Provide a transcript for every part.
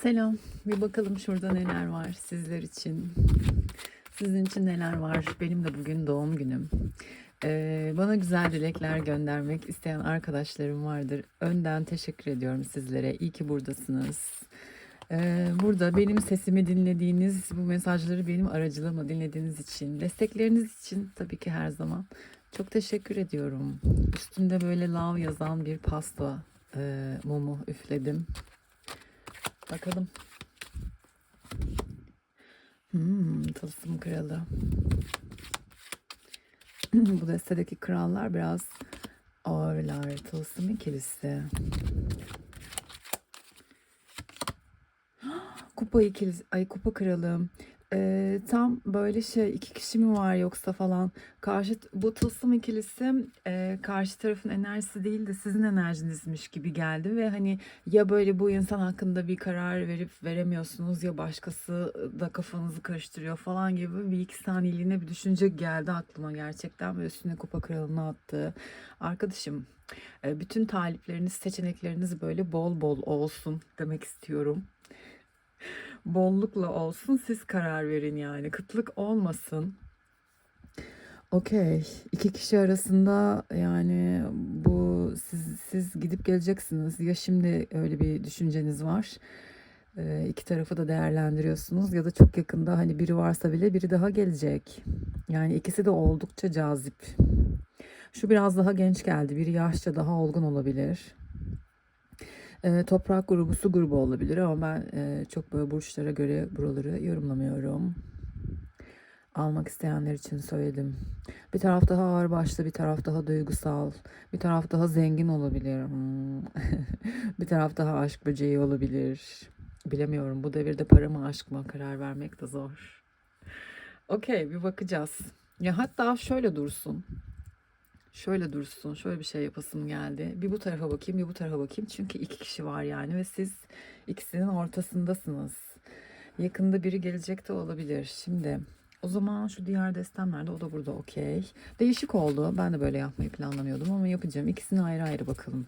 Selam. Bir bakalım şurada neler var sizler için. Sizin için neler var? Benim de bugün doğum günüm. Ee, bana güzel dilekler göndermek isteyen arkadaşlarım vardır. Önden teşekkür ediyorum sizlere. İyi ki buradasınız. Ee, burada benim sesimi dinlediğiniz, bu mesajları benim aracılığımla dinlediğiniz için, destekleriniz için tabii ki her zaman çok teşekkür ediyorum. Üstünde böyle love yazan bir pasta e, mumu üfledim. Bakalım. Hmm, tılsım kralı. Bu destedeki krallar biraz ağırlar. Tılsım ikilisi. Kupa ikilisi. Ay kupa kralı. Ee, tam böyle şey iki kişi mi var yoksa falan karşı bu tılsım ikilisi e, karşı tarafın enerjisi değil de sizin enerjinizmiş gibi geldi ve hani ya böyle bu insan hakkında bir karar verip veremiyorsunuz ya başkası da kafanızı karıştırıyor falan gibi bir iki saniyeliğine bir düşünce geldi aklıma gerçekten ve üstüne kupa kralını attı. Arkadaşım e, bütün talipleriniz seçenekleriniz böyle bol bol olsun demek istiyorum bollukla olsun siz karar verin yani. Kıtlık olmasın. Okey. İki kişi arasında yani bu siz, siz gidip geleceksiniz. Ya şimdi öyle bir düşünceniz var. Ee, iki tarafı da değerlendiriyorsunuz ya da çok yakında hani biri varsa bile biri daha gelecek. Yani ikisi de oldukça cazip. Şu biraz daha genç geldi. Biri yaşça daha olgun olabilir. E, toprak grubu su grubu olabilir ama ben e, çok böyle burçlara göre buraları yorumlamıyorum. Almak isteyenler için söyledim. Bir taraf daha ağır başlı, bir taraf daha duygusal, bir taraf daha zengin olabilir. Hmm. bir taraf daha aşk böceği olabilir. Bilemiyorum bu devirde para mı aşk mı karar vermek de zor. Okey bir bakacağız. Ya hatta şöyle dursun. Şöyle dursun, şöyle bir şey yapasım geldi. Bir bu tarafa bakayım, bir bu tarafa bakayım. Çünkü iki kişi var yani ve siz ikisinin ortasındasınız. Yakında biri gelecek de olabilir. Şimdi o zaman şu diğer destem nerede? O da burada okey. Değişik oldu. Ben de böyle yapmayı planlamıyordum ama yapacağım. İkisini ayrı ayrı bakalım.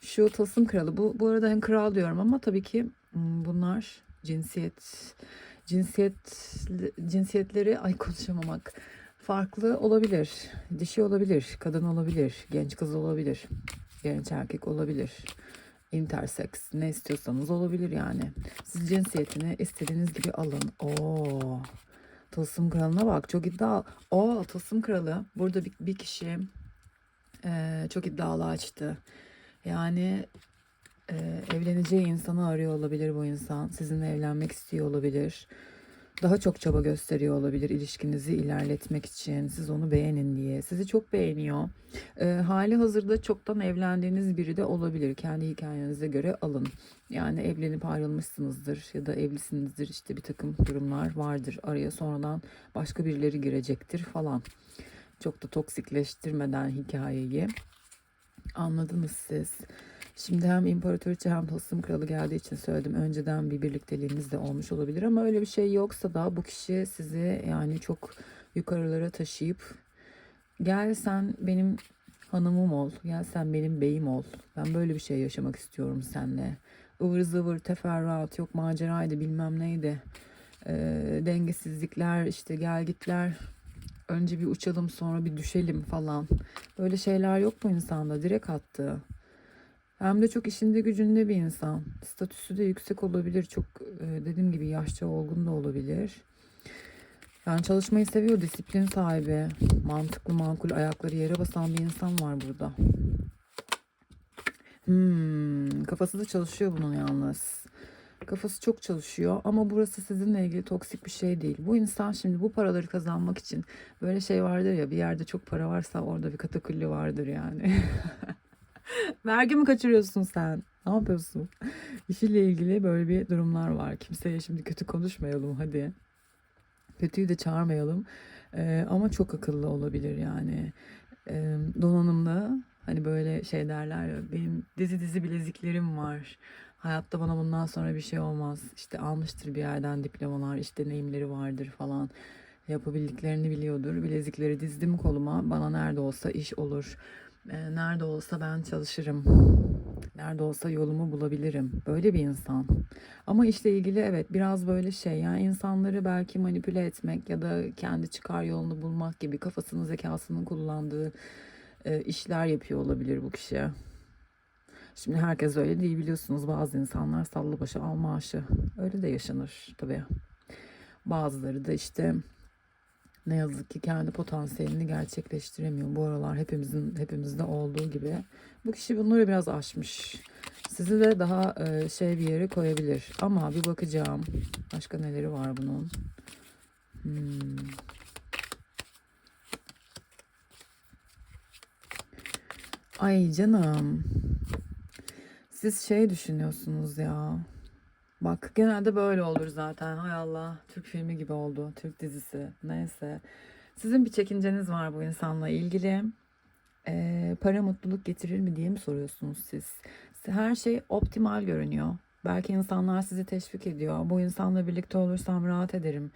Şu tılsım kralı. Bu, bu arada hem kral diyorum ama tabii ki hmm, bunlar cinsiyet cinsiyet cinsiyetleri ay konuşamamak farklı olabilir. Dişi olabilir, kadın olabilir, genç kız olabilir, genç erkek olabilir. Intersex ne istiyorsanız olabilir yani. Siz cinsiyetini istediğiniz gibi alın. Oo. Tılsım kralına bak çok iddia. O tılsım kralı burada bir, bir kişi e, çok iddialı açtı. Yani e, evleneceği insanı arıyor olabilir bu insan. Sizinle evlenmek istiyor olabilir daha çok çaba gösteriyor olabilir ilişkinizi ilerletmek için. Siz onu beğenin diye. Sizi çok beğeniyor. E, hali hazırda çoktan evlendiğiniz biri de olabilir. Kendi hikayenize göre alın. Yani evlenip ayrılmışsınızdır ya da evlisinizdir. İşte bir takım durumlar vardır. Araya sonradan başka birileri girecektir falan. Çok da toksikleştirmeden hikayeyi anladınız siz. Şimdi hem imparatoriçe hem tılsım kralı geldiği için söyledim. Önceden bir birlikteliğiniz de olmuş olabilir ama öyle bir şey yoksa da bu kişi sizi yani çok yukarılara taşıyıp gel sen benim hanımım ol, gel sen benim beyim ol. Ben böyle bir şey yaşamak istiyorum seninle. ıvır zıvır teferruat yok maceraydı bilmem neydi. E, dengesizlikler işte gel gitler önce bir uçalım sonra bir düşelim falan. Böyle şeyler yok bu insanda direkt attı. Hem de çok işinde gücünde bir insan. Statüsü de yüksek olabilir. Çok e, dediğim gibi yaşça olgun da olabilir. Yani çalışmayı seviyor, disiplin sahibi, mantıklı, makul, ayakları yere basan bir insan var burada. Hmm, kafası da çalışıyor bunun yalnız. Kafası çok çalışıyor ama burası sizinle ilgili toksik bir şey değil. Bu insan şimdi bu paraları kazanmak için böyle şey vardır ya bir yerde çok para varsa orada bir katakulli vardır yani. Vergi mi kaçırıyorsun sen? Ne yapıyorsun? İşiyle ilgili böyle bir durumlar var. Kimseye şimdi kötü konuşmayalım hadi. Kötüyü de çağırmayalım. Ee, ama çok akıllı olabilir yani. Ee, donanımlı hani böyle şey derler ya benim dizi dizi bileziklerim var. Hayatta bana bundan sonra bir şey olmaz. İşte almıştır bir yerden diplomalar, işte deneyimleri vardır falan. Yapabildiklerini biliyordur. Bilezikleri dizdim koluma. Bana nerede olsa iş olur. E, nerede olsa ben çalışırım. Nerede olsa yolumu bulabilirim. Böyle bir insan. Ama işle ilgili evet biraz böyle şey yani insanları belki manipüle etmek ya da kendi çıkar yolunu bulmak gibi kafasını zekasını kullandığı e, işler yapıyor olabilir bu kişi. Şimdi herkes öyle değil biliyorsunuz bazı insanlar sallı başı al maaşı öyle de yaşanır tabii. Bazıları da işte ne yazık ki kendi potansiyelini gerçekleştiremiyor. Bu aralar hepimizin hepimizde olduğu gibi. Bu kişi bunları biraz aşmış. Sizi de daha e, şey bir yere koyabilir. Ama bir bakacağım. Başka neleri var bunun? Hmm. Ay canım. Siz şey düşünüyorsunuz ya. Bak genelde böyle olur zaten. Hay Allah. Türk filmi gibi oldu. Türk dizisi. Neyse. Sizin bir çekinceniz var bu insanla ilgili. Ee, para mutluluk getirir mi diye mi soruyorsunuz siz? Her şey optimal görünüyor. Belki insanlar sizi teşvik ediyor. Bu insanla birlikte olursam rahat ederim.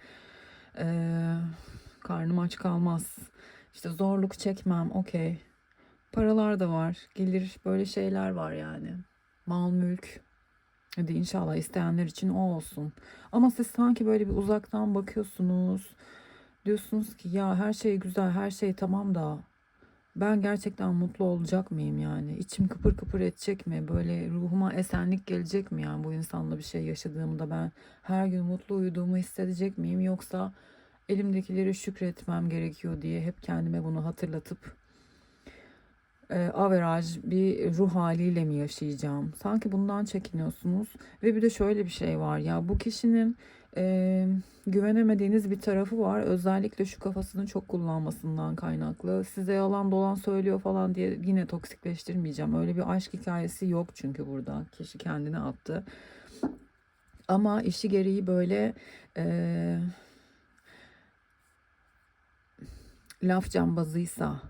Ee, karnım aç kalmaz. İşte zorluk çekmem. Okey. Paralar da var. Gelir böyle şeyler var yani. Mal mülk. Hadi inşallah isteyenler için o olsun. Ama siz sanki böyle bir uzaktan bakıyorsunuz. Diyorsunuz ki ya her şey güzel, her şey tamam da ben gerçekten mutlu olacak mıyım yani? İçim kıpır kıpır edecek mi? Böyle ruhuma esenlik gelecek mi yani bu insanla bir şey yaşadığımda ben her gün mutlu uyuduğumu hissedecek miyim? Yoksa elimdekileri şükretmem gerekiyor diye hep kendime bunu hatırlatıp e, averaj bir ruh haliyle mi yaşayacağım? Sanki bundan çekiniyorsunuz. Ve bir de şöyle bir şey var ya bu kişinin e, güvenemediğiniz bir tarafı var. Özellikle şu kafasını çok kullanmasından kaynaklı. Size yalan dolan söylüyor falan diye yine toksikleştirmeyeceğim. Öyle bir aşk hikayesi yok çünkü burada. Kişi kendine attı. Ama işi gereği böyle e, laf cambazıysa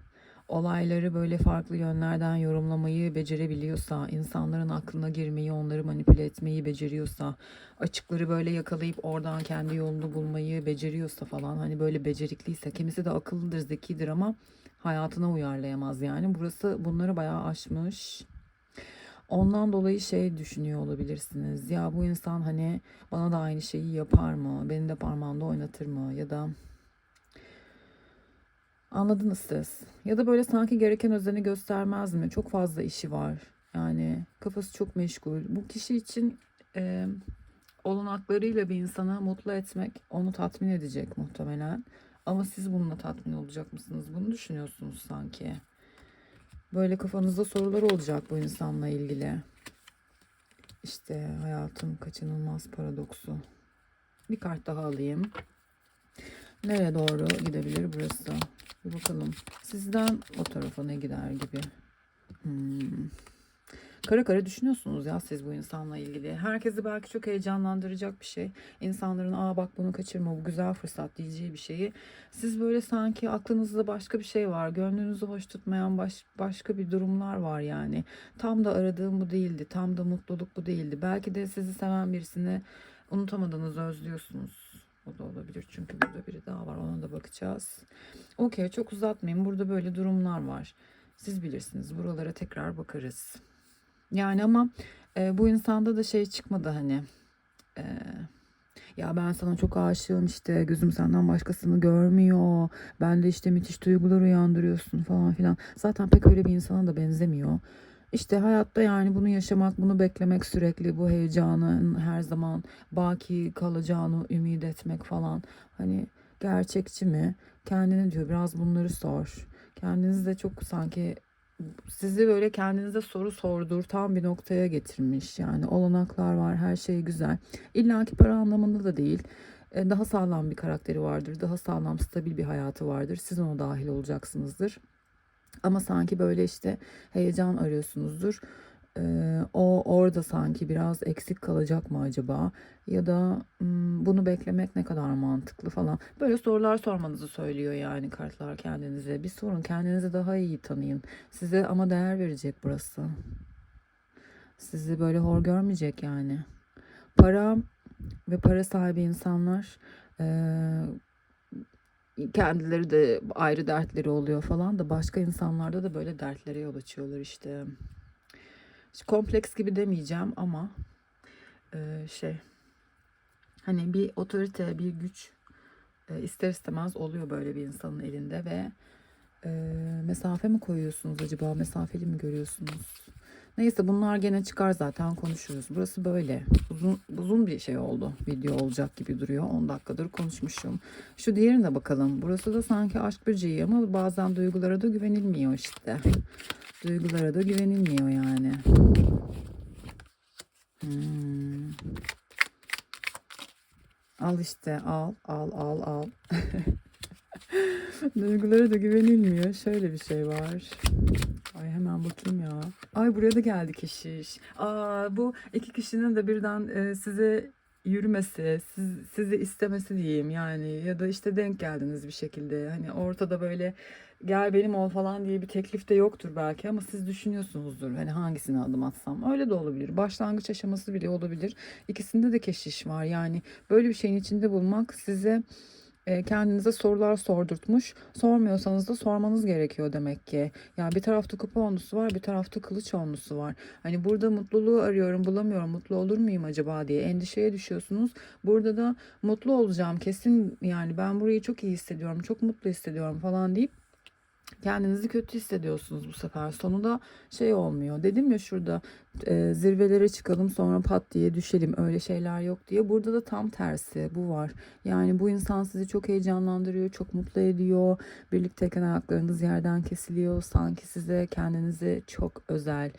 olayları böyle farklı yönlerden yorumlamayı becerebiliyorsa, insanların aklına girmeyi, onları manipüle etmeyi beceriyorsa, açıkları böyle yakalayıp oradan kendi yolunu bulmayı beceriyorsa falan hani böyle becerikliyse, kimisi de akıllıdır, zekidir ama hayatına uyarlayamaz yani. Burası bunları bayağı aşmış. Ondan dolayı şey düşünüyor olabilirsiniz. Ya bu insan hani bana da aynı şeyi yapar mı? Beni de parmağında oynatır mı? Ya da Anladınız siz. Ya da böyle sanki gereken özeni göstermez mi? Çok fazla işi var. Yani kafası çok meşgul. Bu kişi için e, olanaklarıyla bir insanı mutlu etmek onu tatmin edecek muhtemelen. Ama siz bununla tatmin olacak mısınız? Bunu düşünüyorsunuz sanki. Böyle kafanızda sorular olacak bu insanla ilgili. İşte hayatın kaçınılmaz paradoksu. Bir kart daha alayım. Nereye doğru gidebilir burası? Bakalım. Sizden o tarafa ne gider gibi. Hmm. Kara kara düşünüyorsunuz ya siz bu insanla ilgili. Herkesi belki çok heyecanlandıracak bir şey. İnsanların aa bak bunu kaçırma bu güzel fırsat diyeceği bir şeyi. Siz böyle sanki aklınızda başka bir şey var. Gönlünüzü hoş tutmayan baş, başka bir durumlar var yani. Tam da aradığım bu değildi. Tam da mutluluk bu değildi. Belki de sizi seven birisini unutamadınız, özlüyorsunuz. O da olabilir çünkü burada biri daha var ona da bakacağız. Okey çok uzatmayayım burada böyle durumlar var. Siz bilirsiniz buralara tekrar bakarız. Yani ama e, bu insanda da şey çıkmadı hani. E, ya ben sana çok aşığım işte gözüm senden başkasını görmüyor. Ben de işte müthiş duygular uyandırıyorsun falan filan. Zaten pek öyle bir insana da benzemiyor. İşte hayatta yani bunu yaşamak, bunu beklemek sürekli bu heyecanın her zaman baki kalacağını ümit etmek falan. Hani gerçekçi mi? Kendine diyor biraz bunları sor. Kendiniz de çok sanki sizi böyle kendinize soru sordurtan bir noktaya getirmiş. Yani olanaklar var, her şey güzel. İlla ki para anlamında da değil. E, Daha sağlam bir karakteri vardır, daha sağlam, stabil bir hayatı vardır. Siz ona dahil olacaksınızdır. Ama sanki böyle işte heyecan arıyorsunuzdur. Ee, o orada sanki biraz eksik kalacak mı acaba? Ya da hmm, bunu beklemek ne kadar mantıklı falan. Böyle sorular sormanızı söylüyor yani kartlar kendinize. Bir sorun kendinizi daha iyi tanıyın. Size ama değer verecek burası. Sizi böyle hor görmeyecek yani. Para ve para sahibi insanlar eee kendileri de ayrı dertleri oluyor falan da başka insanlarda da böyle dertlere yol açıyorlar işte. kompleks gibi demeyeceğim ama e, şey hani bir otorite, bir güç e, ister istemez oluyor böyle bir insanın elinde ve e, mesafe mi koyuyorsunuz acaba? Mesafeli mi görüyorsunuz? Neyse bunlar gene çıkar zaten konuşuruz. Burası böyle. Uzun, uzun bir şey oldu. Video olacak gibi duruyor. 10 dakikadır konuşmuşum. Şu diğerine de bakalım. Burası da sanki aşk böceği ama bazen duygulara da güvenilmiyor işte. Duygulara da güvenilmiyor yani. Hmm. Al işte al al al al. Duygulara da güvenilmiyor. Şöyle bir şey var. Ay hemen bakayım ya. Ay buraya da geldi keşiş. Aa bu iki kişinin de birden e, size yürümesi, siz, sizi istemesi diyeyim yani ya da işte denk geldiniz bir şekilde. Hani ortada böyle gel benim ol falan diye bir teklif de yoktur belki ama siz düşünüyorsunuzdur. Hani hangisine adım atsam. Öyle de olabilir. Başlangıç aşaması bile olabilir. İkisinde de keşiş var. Yani böyle bir şeyin içinde bulmak size kendinize sorular sordurtmuş. Sormuyorsanız da sormanız gerekiyor demek ki. Yani bir tarafta kupa onlusu var, bir tarafta kılıç onlusu var. Hani burada mutluluğu arıyorum, bulamıyorum. Mutlu olur muyum acaba diye endişeye düşüyorsunuz. Burada da mutlu olacağım kesin yani ben burayı çok iyi hissediyorum, çok mutlu hissediyorum falan deyip kendinizi kötü hissediyorsunuz bu sefer. Sonunda şey olmuyor. Dedim ya şurada e, zirvelere çıkalım sonra pat diye düşelim. Öyle şeyler yok diye. Burada da tam tersi bu var. Yani bu insan sizi çok heyecanlandırıyor, çok mutlu ediyor. Birlikteyken ayaklarınız yerden kesiliyor. Sanki size kendinizi çok özel,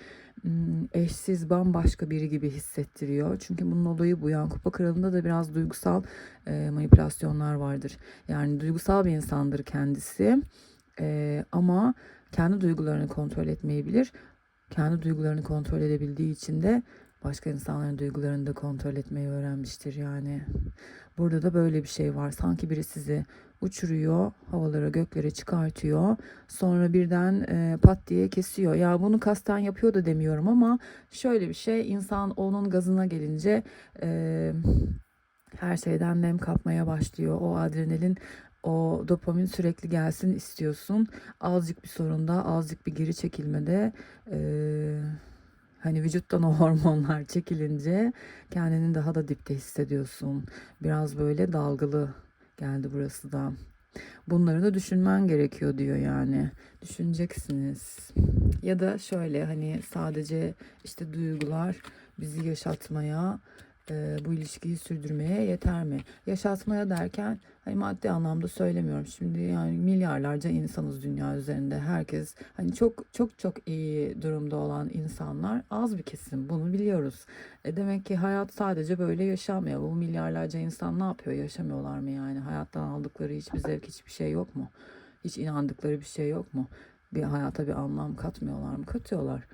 hmm, eşsiz, bambaşka biri gibi hissettiriyor. Çünkü bunun olayı bu. Yani Kupa Kralı'nda da biraz duygusal e, manipülasyonlar vardır. Yani duygusal bir insandır kendisi. Ee, ama kendi duygularını kontrol etmeyebilir. Kendi duygularını kontrol edebildiği için de başka insanların duygularını da kontrol etmeyi öğrenmiştir yani. Burada da böyle bir şey var. Sanki biri sizi uçuruyor, havalara, göklere çıkartıyor. Sonra birden e, pat diye kesiyor. Ya bunu kasten yapıyor da demiyorum ama şöyle bir şey. insan onun gazına gelince e, her şeyden nem kapmaya başlıyor. O adrenalin o dopamin sürekli gelsin istiyorsun. Azıcık bir sorunda, azıcık bir geri çekilmede e, hani vücuttan o hormonlar çekilince kendini daha da dipte hissediyorsun. Biraz böyle dalgalı geldi burası da. Bunları da düşünmen gerekiyor diyor yani. Düşüneceksiniz. Ya da şöyle hani sadece işte duygular bizi yaşatmaya, e, bu ilişkiyi sürdürmeye yeter mi? Yaşatmaya derken hani maddi anlamda söylemiyorum. Şimdi yani milyarlarca insanız dünya üzerinde. Herkes hani çok çok çok iyi durumda olan insanlar az bir kesim. Bunu biliyoruz. E demek ki hayat sadece böyle yaşamıyor. Bu milyarlarca insan ne yapıyor? Yaşamıyorlar mı yani? Hayattan aldıkları hiçbir zevk, hiçbir şey yok mu? Hiç inandıkları bir şey yok mu? Bir hayata bir anlam katmıyorlar mı? Katıyorlar.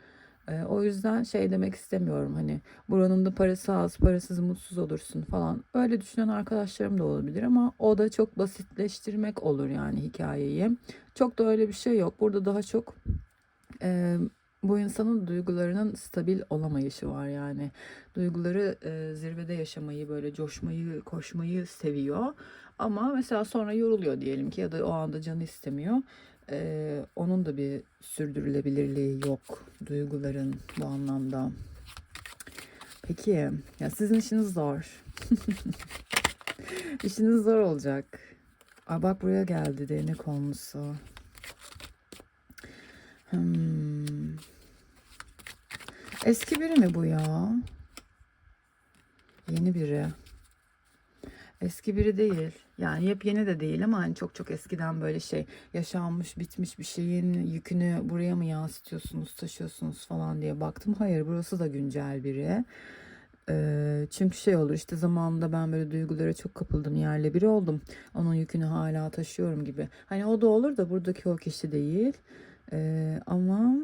E, o yüzden şey demek istemiyorum hani buranın da parası az, parasız mutsuz olursun falan. Öyle düşünen arkadaşlarım da olabilir ama o da çok basitleştirmek olur yani hikayeyi. Çok da öyle bir şey yok. Burada daha çok e, bu insanın duygularının stabil olamayışı var yani. Duyguları e, zirvede yaşamayı, böyle coşmayı, koşmayı seviyor. Ama mesela sonra yoruluyor diyelim ki ya da o anda canı istemiyor. E, onun da bir sürdürülebilirliği yok duyguların bu anlamda. Peki ya sizin işiniz zor. işiniz zor olacak. Aa, bak buraya geldi değnek konusu. Hmm. Eski biri mi bu ya? Yeni biri. Eski biri değil. Yani yepyeni de değil ama hani çok çok eskiden böyle şey yaşanmış bitmiş bir şeyin yükünü buraya mı yansıtıyorsunuz taşıyorsunuz falan diye baktım. Hayır burası da güncel biri. Ee, çünkü şey olur işte zamanında ben böyle duygulara çok kapıldım yerle biri oldum. Onun yükünü hala taşıyorum gibi. Hani o da olur da buradaki o kişi değil. Ee, ama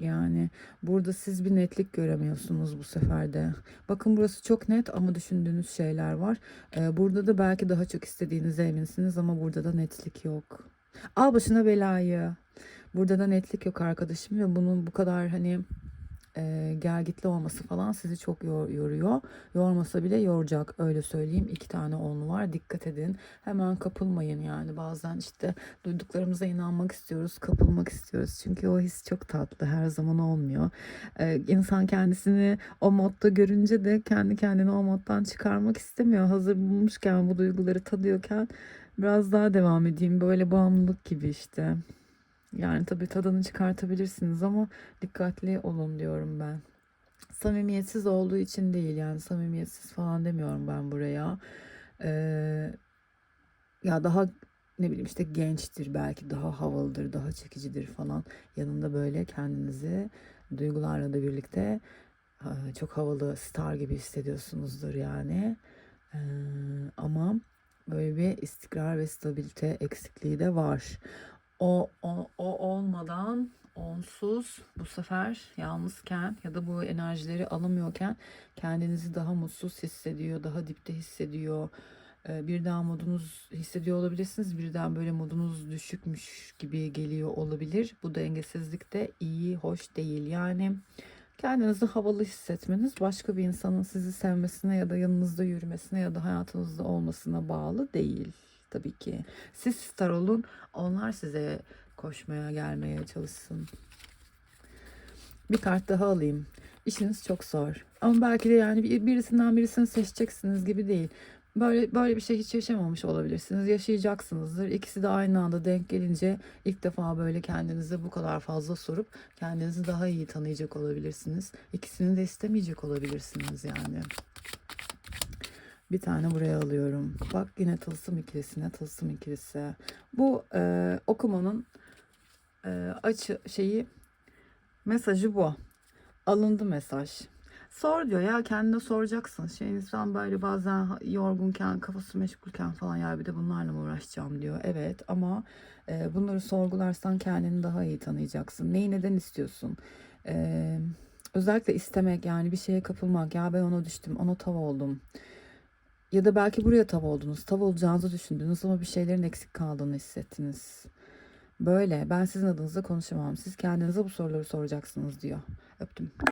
yani burada siz bir netlik göremiyorsunuz bu sefer de. Bakın burası çok net ama düşündüğünüz şeyler var. Ee, burada da belki daha çok istediğinize eminsiniz ama burada da netlik yok. Al başına belayı. Burada da netlik yok arkadaşım ve bunun bu kadar hani e, gelgitli olması falan sizi çok yor- yoruyor. Yormasa bile yoracak öyle söyleyeyim. İki tane onlu var. Dikkat edin. Hemen kapılmayın yani. Bazen işte duyduklarımıza inanmak istiyoruz, kapılmak istiyoruz. Çünkü o his çok tatlı. Her zaman olmuyor. Ee, insan kendisini o modda görünce de kendi kendini o moddan çıkarmak istemiyor. Hazır bulmuşken, bu duyguları tadıyorken biraz daha devam edeyim. Böyle bağımlılık gibi işte. Yani tabii tadını çıkartabilirsiniz ama dikkatli olun diyorum ben. Samimiyetsiz olduğu için değil yani samimiyetsiz falan demiyorum ben buraya. Ee, ya daha ne bileyim işte gençtir belki daha havalıdır daha çekicidir falan yanında böyle kendinizi duygularla da birlikte e, çok havalı star gibi hissediyorsunuzdur yani Ee, ama böyle bir istikrar ve stabilite eksikliği de var o, o, o olmadan onsuz bu sefer yalnızken ya da bu enerjileri alamıyorken kendinizi daha mutsuz hissediyor, daha dipte hissediyor. Ee, Birden modunuz hissediyor olabilirsiniz. Birden böyle modunuz düşükmüş gibi geliyor olabilir. Bu dengesizlik de iyi, hoş değil. Yani kendinizi havalı hissetmeniz başka bir insanın sizi sevmesine ya da yanınızda yürümesine ya da hayatınızda olmasına bağlı değil. Tabii ki. Siz star olun, onlar size koşmaya gelmeye çalışsın. Bir kart daha alayım. İşiniz çok zor. Ama belki de yani bir- birisinden birisini seçeceksiniz gibi değil. Böyle böyle bir şey hiç yaşamamış olabilirsiniz. Yaşayacaksınızdır. İkisi de aynı anda denk gelince ilk defa böyle kendinize bu kadar fazla sorup kendinizi daha iyi tanıyacak olabilirsiniz. İkisini de istemeyecek olabilirsiniz yani. Bir tane buraya alıyorum. Bak yine tılsım ikilisine tılsım ikilisi. Bu e, okumanın e, açı şeyi mesajı bu. Alındı mesaj. Sor diyor ya kendine soracaksın. Şey insan böyle bazen yorgunken, kafası meşgulken falan ya bir de bunlarla mı uğraşacağım diyor. Evet ama e, bunları sorgularsan kendini daha iyi tanıyacaksın. Neyi neden istiyorsun? E, özellikle istemek yani bir şeye kapılmak. Ya ben ona düştüm, ona tav oldum. Ya da belki buraya tav oldunuz. Tav olacağınızı düşündünüz ama bir şeylerin eksik kaldığını hissettiniz. Böyle ben sizin adınıza konuşamam. Siz kendinize bu soruları soracaksınız diyor. Öptüm.